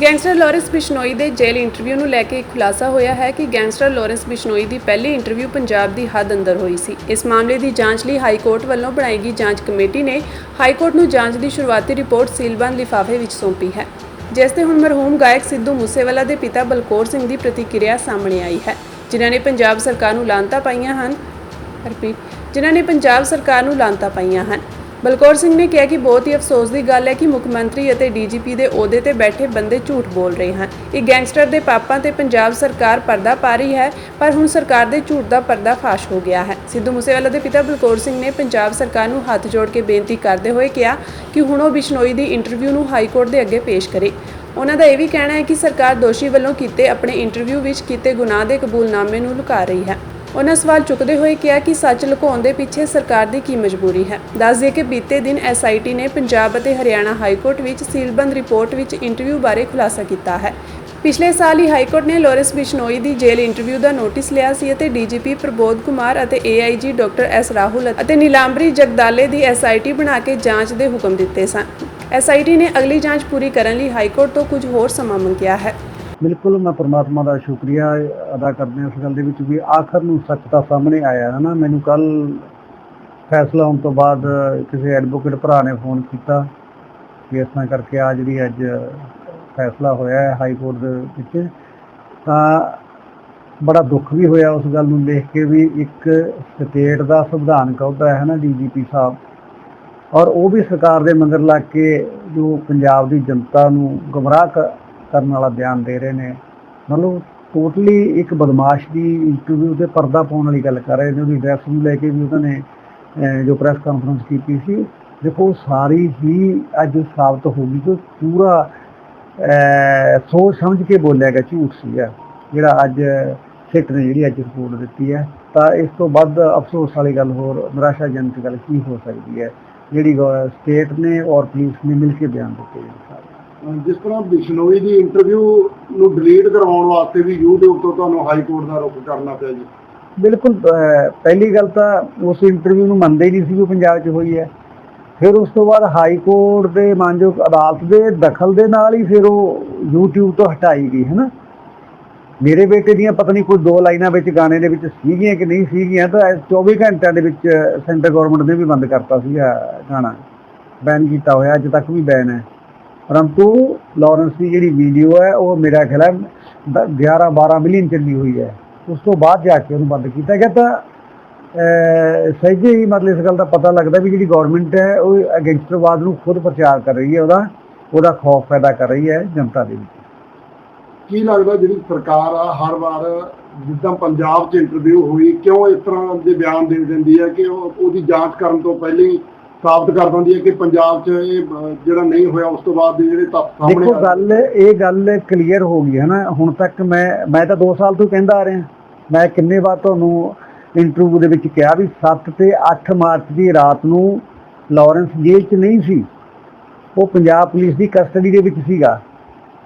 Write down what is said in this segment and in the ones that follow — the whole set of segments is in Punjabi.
ਗੈਂਗਸਟਰ ਲਾਰੈਂਸ ਬਿਸ਼ਨੋਈ ਦੇ ਜੇਲ੍ਹ ਇੰਟਰਵਿਊ ਨੂੰ ਲੈ ਕੇ ਇੱਕ ਖੁਲਾਸਾ ਹੋਇਆ ਹੈ ਕਿ ਗੈਂਗਸਟਰ ਲਾਰੈਂਸ ਬਿਸ਼ਨੋਈ ਦੀ ਪਹਿਲੀ ਇੰਟਰਵਿਊ ਪੰਜਾਬ ਦੀ ਹੱਦ ਅੰਦਰ ਹੋਈ ਸੀ। ਇਸ ਮਾਮਲੇ ਦੀ ਜਾਂਚ ਲਈ ਹਾਈ ਕੋਰਟ ਵੱਲੋਂ ਬਣਾਈ ਗਈ ਜਾਂਚ ਕਮੇਟੀ ਨੇ ਹਾਈ ਕੋਰਟ ਨੂੰ ਜਾਂਚ ਦੀ ਸ਼ੁਰੂਆਤੀ ਰਿਪੋਰਟ ਸੀਲਬੰਦ ਲਿਫਾਫੇ ਵਿੱਚ ਸੌਂਪੀ ਹੈ, ਜਿਸ ਤੇ ਹੁਣ ਮਰਹੂਮ ਗਾਇਕ ਸਿੱਧੂ ਮੂਸੇਵਾਲਾ ਦੇ ਪਿਤਾ ਬਲਕੌਰ ਸਿੰਘ ਦੀ ਪ੍ਰਤੀਕਿਰਿਆ ਸਾਹਮਣੇ ਆਈ ਹੈ। ਜਿਨ੍ਹਾਂ ਨੇ ਪੰਜਾਬ ਸਰਕਾਰ ਨੂੰ ਲਾਂਤਾ ਪਾਈਆਂ ਹਨ ਰਿਪੀਟ ਜਿਨ੍ਹਾਂ ਨੇ ਪੰਜਾਬ ਸਰਕਾਰ ਨੂੰ ਲਾਂਤਾ ਪਾਈਆਂ ਹਨ। ਬਲਕੌਰ ਸਿੰਘ ਨੇ ਕਿਹਾ ਕਿ ਬਹੁਤ ਹੀ ਅਫਸੋਸ ਦੀ ਗੱਲ ਹੈ ਕਿ ਮੁੱਖ ਮੰਤਰੀ ਅਤੇ ਡੀਜੀਪੀ ਦੇ ਅਹੁਦੇ ਤੇ ਬੈਠੇ ਬੰਦੇ ਝੂਠ ਬੋਲ ਰਹੇ ਹਨ। ਇਹ ਗੈਂਗਸਟਰ ਦੇ ਪਾਪਾਂ ਤੇ ਪੰਜਾਬ ਸਰਕਾਰ ਪਰਦਾ ਪਾ ਰਹੀ ਹੈ, ਪਰ ਹੁਣ ਸਰਕਾਰ ਦੇ ਝੂਠ ਦਾ ਪਰਦਾ ਫਾਸ਼ ਹੋ ਗਿਆ ਹੈ। ਸਿੱਧੂ ਮੂਸੇਵਾਲਾ ਦੇ ਪਿਤਾ ਬਲਕੌਰ ਸਿੰਘ ਨੇ ਪੰਜਾਬ ਸਰਕਾਰ ਨੂੰ ਹੱਥ ਜੋੜ ਕੇ ਬੇਨਤੀ ਕਰਦੇ ਹੋਏ ਕਿਹਾ ਕਿ ਹੁਣ ਉਹ ਬਿਸ਼ਨੋਈ ਦੀ ਇੰਟਰਵਿਊ ਨੂੰ ਹਾਈ ਕੋਰਟ ਦੇ ਅੱਗੇ ਪੇਸ਼ ਕਰੇ। ਉਹਨਾਂ ਦਾ ਇਹ ਵੀ ਕਹਿਣਾ ਹੈ ਕਿ ਸਰਕਾਰ ਦੋਸ਼ੀ ਵੱਲੋਂ ਕੀਤੇ ਆਪਣੇ ਇੰਟਰਵਿਊ ਵਿੱਚ ਕੀਤੇ ਗੁਨਾਹ ਦੇ ਕਬੂਲਨਾਮੇ ਨੂੰ ਲੁਕਾ ਰਹੀ ਹੈ। ਉਹਨਾਂ ਸਵਾਲ ਚੁੱਕਦੇ ਹੋਏ ਕਿਹਾ ਕਿ ਸੱਚ ਲੁਕਾਉਣ ਦੇ ਪਿੱਛੇ ਸਰਕਾਰ ਦੀ ਕੀ ਮਜਬੂਰੀ ਹੈ। ਦੱਸ ਦਈਏ ਕਿ ਬੀਤੇ ਦਿਨ ਐਸਆਈਟੀ ਨੇ ਪੰਜਾਬ ਅਤੇ ਹਰਿਆਣਾ ਹਾਈ ਕੋਰਟ ਵਿੱਚ ਸੀਲਬੰਦ ਰਿਪੋਰਟ ਵਿੱਚ ਇੰਟਰਵਿਊ ਬਾਰੇ ਖੁਲਾਸਾ ਕੀਤਾ ਹੈ। ਪਿਛਲੇ ਸਾਲ ਹੀ ਹਾਈ ਕੋਰਟ ਨੇ ਲੋਰੈਂਸ ਬਿਸ਼ਨੋਈ ਦੀ ਜੇਲ੍ਹ ਇੰਟਰਵਿਊ ਦਾ ਨੋਟਿਸ ਲਿਆ ਸੀ ਅਤੇ ਡੀਜੀਪੀ ਪ੍ਰਬੋਧ ਕੁਮਾਰ ਅਤੇ ਏਆਈਜੀ ਡਾਕਟਰ ਐਸ ਰਾਹੁਲ ਅਤੇ ਨੀਲਾਂਬਰੀ ਜਗਦਾਲੇ ਦੀ ਐਸਆਈਟੀ ਬਣਾ ਕੇ ਜਾਂਚ ਦੇ ਹੁਕਮ ਦਿੱਤੇ ਸਨ। ਐਸਆਈਟੀ ਨੇ ਅਗਲੀ ਜਾਂਚ ਪੂਰੀ ਕਰਨ ਲਈ ਹਾਈ ਕੋਰਟ ਤੋਂ ਕੁਝ ਹੋਰ ਸਮਾਂ ਮੰਗਿਆ ਹੈ। ਬਿਲਕੁਲ ਮੈਂ ਪਰਮਾਤਮਾ ਦਾ ਸ਼ੁਕਰੀਆ ਅਦਾ ਕਰਦੇ ਹਾਂ ਇਸ ਗੱਲ ਦੇ ਵਿੱਚ ਵੀ ਆਖਰ ਨੂੰ ਸੱਚ ਤਾਂ ਸਾਹਮਣੇ ਆਇਆ ਹੈ ਨਾ ਮੈਨੂੰ ਕੱਲ ਫੈਸਲਾ ਹੋਣ ਤੋਂ ਬਾਅਦ ਕਿਸੇ ਐਡਵੋਕੇਟ ਭਰਾ ਨੇ ਫੋਨ ਕੀਤਾ ਕਿ ਇਸ ਤਰ੍ਹਾਂ ਕਰਕੇ ਆ ਜਿਹੜੀ ਅੱਜ ਫੈਸਲਾ ਹੋਇਆ ਹੈ ਹਾਈ ਕੋਰਟ ਦੇ ਵਿੱਚ। ਤਾਂ ਬੜਾ ਦੁੱਖ ਵੀ ਹੋਇਆ ਉਸ ਗੱਲ ਨੂੰ ਦੇਖ ਕੇ ਵੀ ਇੱਕ ਸਟੇਟ ਦਾ ਸੰਵਿਧਾਨਕ ਅਹੁਦਾ ਹੈ ਨਾ ਡੀਜੀਪੀ ਸਾਹਿਬ। ਔਰ ਉਹ ਵੀ ਸਰਕਾਰ ਦੇ ਮੰਗਰ ਲੱਗ ਕੇ ਜੋ ਪੰਜਾਬ ਦੀ ਜਨਤਾ ਨੂੰ ਗੁੰਮਰਾਹ ਕ- ਕਰਨ ਵਾਲਾ ਬਿਆਨ ਦੇ ਰਹੇ ਨੇ। ਮਤਲਬ ਟੋਟਲੀ ਇੱਕ ਬਦਮਾਸ਼ ਦੀ ਇੰਟਰਵਿਊ ਤੇ ਪਰਦਾ ਪਾਉਣ ਵਾਲੀ ਗੱਲ ਕਰ ਰਹੇ ਨੇ। ਉਹਦੀ ਡਰੈਸ ਨੂੰ ਲੈ ਕੇ ਵੀ ਉਹਨਾਂ ਨੇ ਜੋ ਪ੍ਰੈਸ ਕਾਨਫਰੰਸ ਕੀਤੀ ਸੀ, ਦੇਖੋ ਸਾਰੀ ਹੀ ਅੱਜ ਸਾਬਤ ਹੋ ਗਈ ਕਿ ਪੂਰਾ ਸੋਚ ਸਮਝ ਕੇ ਬੋਲਿਆ ਗਿਆ, ਝੂਠ ਸੀਗਾ। ਜਿਹੜਾ ਅੱਜ ਸਿੱਟ ਨੇ ਜਿਹੜੀ ਅੱਜ ਰਿਪੋਰਟ ਦਿੱਤੀ ਹੈ। ਤਾਂ ਇਸ ਤੋਂ ਵੱਧ ਅਫਸੋਸ ਵਾਲੀ ਗੱਲ ਹੋਰ, ਨਿਰਾਸ਼ਾਜਨਕ ਗੱਲ ਕੀ ਹੋ ਸਕਦੀ ਹੈ? ਜਿਹੜੀ ਸਟੇਟ ਨੇ ਔਰ ਪੁਲਿਸ ਨੇ ਮਿਲ ਕੇ ਬਿਆਨ ਦਿੱਤੇ ਨੇ ਸਾਰੇ। ਜਿਸ ਤਰ੍ਹਾਂ ਬਿਸ਼ਨੋਈ ਦੀ ਇੰਟਰਵਿਊ ਨੂੰ ਡਿਲੀਟ ਕਰਵਾਉਣ ਵਾਸਤੇ ਵੀ YouTube ਤੋਂ ਤੁਹਾਨੂੰ ਹਾਈ ਕੋਰਟ ਦਾ ਰੁਖ ਕਰਨਾ ਪਿਆ ਜੀ। ਬਿਲਕੁਲ ਪਹਿਲੀ ਗੱਲ ਤਾਂ ਉਸ ਇੰਟਰਵਿਊ ਨੂੰ ਮੰਨਦੇ ਨਹੀਂ ਸੀ ਕਿ ਪੰਜਾਬ 'ਚ ਹੋਈ ਹੈ। ਫਿਰ ਉਸ ਤੋਂ ਬਾਅਦ ਹਾਈ ਕੋਰਟ ਦੇ ਮਾਨਯੋਗ ਅਦਾਲਤ ਦੇ ਦਖਲ ਦੇ ਨਾਲ ਹੀ ਫਿਰ ਉਹ YouTube ਤੋਂ ਹਟਾਈ ਗਈ ਹੈ ਨਾ ਮੇਰੇ ਬੇਟੇ ਦੀਆਂ ਪਤਨੀ ਕੋਈ ਦੋ ਲਾਈਨਾਂ ਵਿੱਚ ਗਾਣੇ ਦੇ ਵਿੱਚ ਸੀਗੀਆਂ ਕਿ ਨਹੀਂ ਸੀਗੀਆਂ, ਤਾਂ 24 ਘੰਟਿਆਂ ਦੇ ਵਿੱਚ ਸੈਂਟਰ ਗਵਰਨਮੈਂਟ ਨੇ ਵੀ ਬੰਦ ਕਰਤਾ ਸੀਗਾ ਗਾਣਾ। ਬੈਨ ਕੀਤਾ ਹੋਇਆ, ਅੱਜ ਤੱਕ ਵੀ ਬੈਨ ਹੈ। ਪਰੰਤੂ ਲਾਰੈਂਸ ਦੀ ਜਿਹੜੀ ਵੀਡੀਓ ਹੈ ਉਹ ਮੇਰਾ ਖਿਆਲ ਹੈ 11 12 ਮਿਲੀਅਨ ਚੱਲੀ ਹੋਈ ਹੈ। ਉਸ ਤੋਂ ਬਾਅਦ ਜਾ ਕੇ ਉਹਨੂੰ ਬੰਦ ਕੀਤਾ ਗਿਆ ਤਾਂ ਅਹ, ਸਹਿਜੇ ਹੀ ਮਤਲਬ ਇਸ ਗੱਲ ਦਾ ਪਤਾ ਲੱਗਦਾ ਵੀ ਜਿਹੜੀ ਗਵਰਨਮੈਂਟ ਹੈ ਉਹ ਗੈਂਗਸਟਰਵਾਦ ਨੂੰ ਖੁਦ ਪ੍ਰਚਾਰ ਕਰ ਰਹੀ ਹੈ ਉਹਦਾ ਉਹਦਾ ਖੌਫ ਪੈਦਾ ਕਰ ਰਹੀ ਹੈ ਜਨਤਾ ਦੇ ਵਿੱਚ। ਕੀ ਲੱਗਦਾ ਜਿਹੜੀ ਸਰਕਾਰ ਆ ਹਰ ਵਾਰ ਜਿੱਦਾਂ ਪੰਜਾਬ 'ਚ ਇੰਟਰਵਿਊ ਹੋਈ ਕਿਉਂ ਇਸ ਤਰ੍ਹਾਂ ਦੇ ਬਿਆਨ ਦੇ ਦਿੰਦੀ ਹੈ ਕਿ ਉਹਦੀ ਜਾਂਚ ਕਰਨ ਤੋਂ ਪਹਿਲਾਂ ਸਾਬਤ ਕਰ ਦਿੰਦੀ ਹੈ ਕਿ ਪੰਜਾਬ 'ਚ ਇਹ ਜਿਹੜਾ ਨਹੀਂ ਹੋਇਆ ਉਸ ਤੋਂ ਬਾਅਦ ਦੇ ਜਿਹੜੇ ਤੱਥ ਸਾਹਮਣੇ ਦੇਖੋ ਆ- ਗੱਲ ਇਹ ਗੱਲ ਕਲੀਅਰ ਹੋ ਗਈ ਹੈ ਨਾ। ਹੁਣ ਤੱਕ ਮੈਂ ਮੈਂ ਤਾਂ 2 ਸਾਲ ਤੋਂ ਕਹਿੰਦਾ ਆ ਰਿਹਾ। ਮੈਂ ਕਿੰਨੇ ਵਾਰ ਤੁਹਾਨੂੰ ਇੰਟਰਵਿਊ ਦੇ ਵਿੱਚ ਕਿਹਾ ਵੀ 7 ਤੇ 8 ਮਾਰਚ ਦੀ ਰਾਤ ਨੂੰ ਲਾਰੈਂਸ ਜੇਲ੍ਹ 'ਚ ਨਹੀਂ ਸੀ। ਉਹ ਪੰਜਾਬ ਪੁਲਿਸ ਦੀ ਕਸਟਡੀ ਦੇ ਵਿੱਚ ਸੀਗਾ।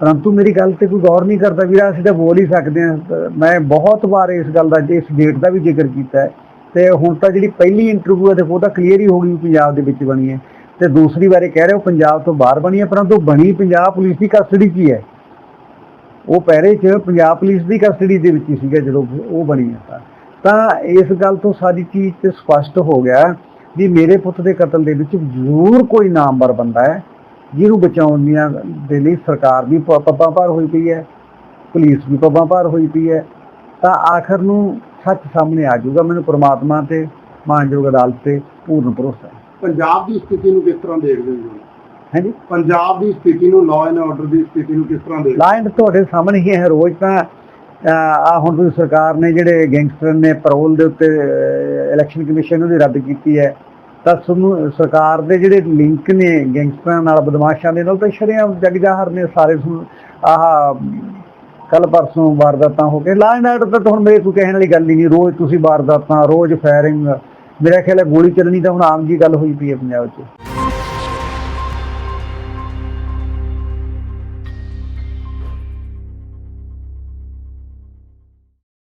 ਪਰੰਤੂ ਮੇਰੀ ਗੱਲ ਤੇ ਕੋਈ ਗੌਰ ਨਹੀਂ ਕਰਦਾ ਵੀਰਾ ਅਸੀਂ ਤਾਂ ਬੋਲ ਹੀ ਸਕਦੇ ਹਾਂ। ਅਹ ਮੈਂ ਬਹੁਤ ਵਾਰ ਇਸ ਗੱਲ ਦਾ ਇਸ ਡੇਟ ਦਾ ਵੀ ਜ਼ਿਕਰ ਕੀਤਾ ਹੈ। ਤੇ ਹੁਣ ਤਾਂ ਜਿਹੜੀ ਪਹਿਲੀ ਇੰਟਰਵਿਊ ਹੈ ਦੇਖੋ, ਉਹ ਤਾਂ ਕਲੀਅਰ ਹੀ ਹੋ ਗਈ ਵੀ ਪੰਜਾਬ ਦੇ ਵਿੱਚ ਬਣੀ ਹੈ। ਤੇ ਦੂਸਰੀ ਬਾਰੇ ਕਹਿ ਰਹੇ ਹੋ ਪੰਜਾਬ ਤੋਂ ਬਾਹਰ ਬਣੀ ਹੈ, ਪਰੰਤੂ ਬਣੀ ਪੰਜਾਬ ਪੁਲਿਸ ਦੀ ਕਸਟਡੀ 'ਚ ਹੀ ਹੈ। ਉਹ ਪਹਿਰੇ 'ਚ ਪੰਜਾਬ ਪੁਲਿਸ ਦੀ ਕਸਟਡੀ ਦੇ ਵਿੱਚ ਹੀ ਸੀਗਾ ਜਦੋਂ ਉਹ ਬਣੀ ਹੈ ਤਾਂ। ਇਸ ਗੱਲ ਤੋਂ ਸਾਰੀ ਚੀਜ਼ ਤੇ ਸਪਸ਼ਟ ਹੋ ਗਿਆ ਵੀ ਮੇਰੇ ਪੁੱਤ ਦੇ ਕਤਲ ਦੇ ਵਿੱਚ ਜ਼ਰੂਰ ਕੋਈ ਨਾਮਵਰ ਬੰਦਾ ਹੈ, ਜਿਹਨੂੰ ਬਚਾਉਣ ਦੀਆਂ ਦੇ ਲਈ ਸਰਕਾਰ ਵੀ ਪੱਬਾਂ ਭਾਰ ਹੋਈ ਪਈ ਹੈ, ਪੁਲਿਸ ਵੀ ਪੱਬਾਂ ਭਾਰ ਹੋਈ ਪਈ ਹੈ। ਤਾਂ ਆਖਰ ਨੂੰ ਸੱਚ ਸਾਹਮਣੇ ਆ ਜਾਊਗਾ। ਮੈਨੂੰ ਪ੍ਰਮਾਤਮਾ ਤੇ ਮਾਨਯੋਗ ਅਦਾਲਤ ਤੇ ਪੂਰਨ ਭਰੋਸਾ ਹੈ। ਪੰਜਾਬ ਦੀ ਸਥਿਤੀ ਨੂੰ ਕਿਸ ਤਰ੍ਹਾਂ ਦੇਖਦੇ ਹੋ ਜੀ? ਹਾਂਜੀ? ਪੰਜਾਬ ਦੀ ਸਥਿਤੀ ਨੂੰ ਲਾਅ ਐਂਡ ਆਰਡਰ ਦੀ ਸਥਿਤੀ ਨੂੰ ਕਿਸ ਤਰ੍ਹਾਂ ਦੇਖਦੇ? ਲਾਇਨ ਤੁਹਾਡੇ ਸਾਹਮਣੇ ਹੀ ਹੈ ਰੋਜ਼। ਤਾਂ ਆ ਹੁਣ ਤੁਸੀਂ ਸਰਕਾਰ ਨੇ ਜਿਹੜੇ ਗੈਂਗਸਟਰ ਨੇ ਪੈਰੋਲ ਦੇ ਉੱਤੇ ਇਲੈਕਸ਼ਨ ਕਮਿਸ਼ਨ ਉਹਦੀ ਰੱਦ ਕੀਤੀ ਹੈ। ਤਾਂ ਤੁਹਾਨੂੰ ਸਰਕਾਰ ਦੇ ਜਿਹੜੇ ਲਿੰਕ ਨੇ ਗੈਂਗਸਟਰਾਂ ਨਾਲ ਬਦਮਾਸ਼ਾਂ ਦੇ ਨਾਲ ਤਾਂ ਸ਼ਰੇਆਮ ਜਗ ਜਾਹਰ ਨੇ ਸਾਰੇ ਆਹ ਕੱਲ ਪਰਸੋਂ ਵਾਰਦਾਤਾਂ ਹੋ ਕੇ ਲਾਇਨ ਨਾਈਟ ਤਾਂ ਹੁਣ ਮੇਰੇ ਕੋਈ ਕਹਿਣ ਵਾਲੀ ਗੱਲ ਹੀ ਨਹੀਂ, ਰੋਜ਼ ਤੁਸੀਂ ਵਾਰਦਾਤਾਂ, ਰੋਜ਼ ਫਾਇਰਿੰਗ ਮੇਰਾ ਖਿਆਲ ਹੈ ਗੋਲੀ ਚੱਲਣੀ ਤਾਂ ਹੁਣ ਆਮ ਜੀ ਗੱਲ ਹੋਈ ਪਈ ਹੈ ਪੰਜਾਬ 'ਚ।